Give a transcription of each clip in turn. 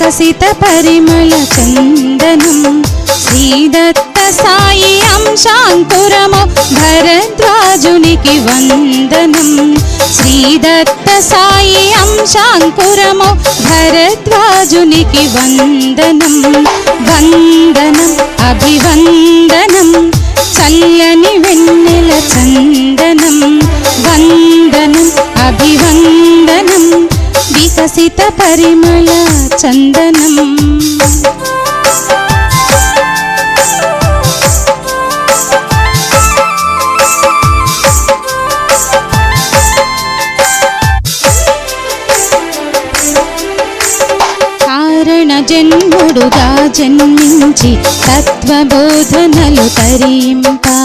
ససిత పరిమళ చందనం. శ్రీదత్త సాయి అంశాంకురము భరద్వాజునికి వందనం. శ్రీదత్త సాయి అంశాంకురము భరద్వాజునికి వందనం. వందనం అభివందనం చల్లని వెన్నెల చందనం. వందనం అభివందనం. వికసిత పరిమళ చందనం. కారణ జన్ముడుగా జన్మించి తత్వబోధనలు తరింపా.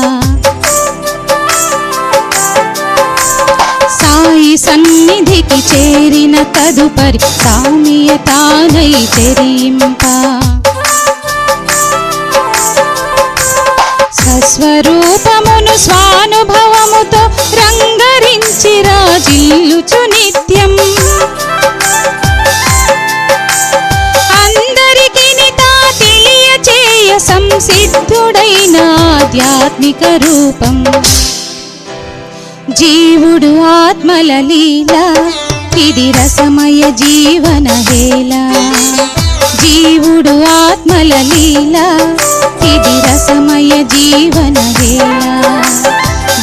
సన్నిధికి చేరిన తదుపరి సామియ తానై చెరింప స్వస్వరూపమును స్వానుభవముతో రంగరించి రాజిల్లుచు నిత్యం. అందరికి తా తెలియచేయ సంసిద్ధుడైన ఆధ్యాత్మిక రూపం. జీవుడు ఆత్మల లీల ఇది రసమయ జీవన హేళ. జీవుడు ఆత్మల లీల ఇది రసమయ జీవన హేళ.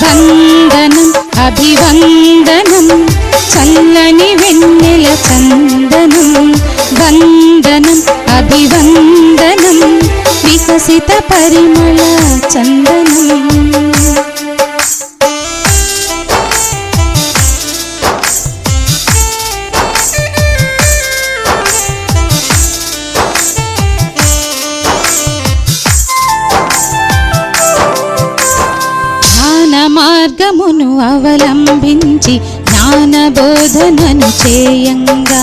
వందనం అభివందనం చల్లని వెన్నెల చందనం. వందనం అభివందనం వికసిత పరిమళ చందనం. మార్గమును అవలంబించి జ్ఞాన బోధనను చేయంగా.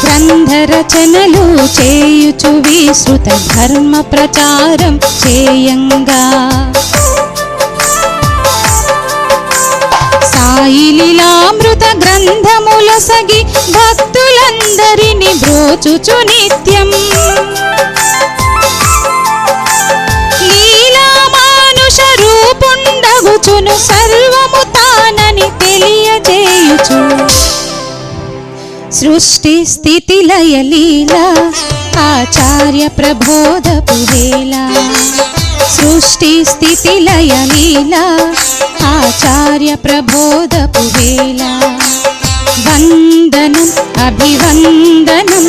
గ్రంథరచనలు చేయుచు విశ్రుత ధర్మ ప్రచారం చేయంగా. సాయిలీలామృత గ్రంథముల సగి భక్తులందరిని బ్రోచుచు నిత్యం. సృష్టి స్థితి లయలీలా ఆచార్య ప్రబోధ వేళ. సృష్టి స్థితి లయలీలా ఆచార్య ప్రబోధ పువేలా వందనం అభివందనం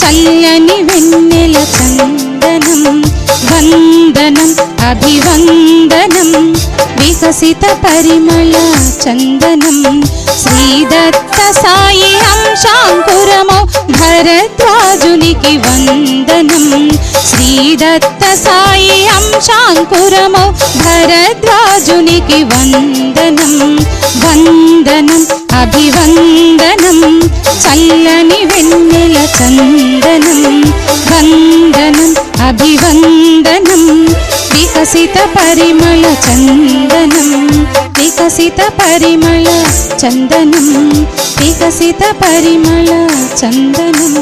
చల్లని వెన్నెల చందనం. వందనం అభివందనం వికసిత పరిమళ చందనం. శ్రీ భరద్వాజునికి వందనం. శ్రీదత్త సాయి అంశాంకురము భరద్వాజునికి వందనం. వందనం అభివందనం చల్లని వెన్నెల చందనం. వందనం అభివందనం. వికసిత పరిమళ చందనం వికసిత పరిమళ చందనం వికసిత పరిమళ చందనం.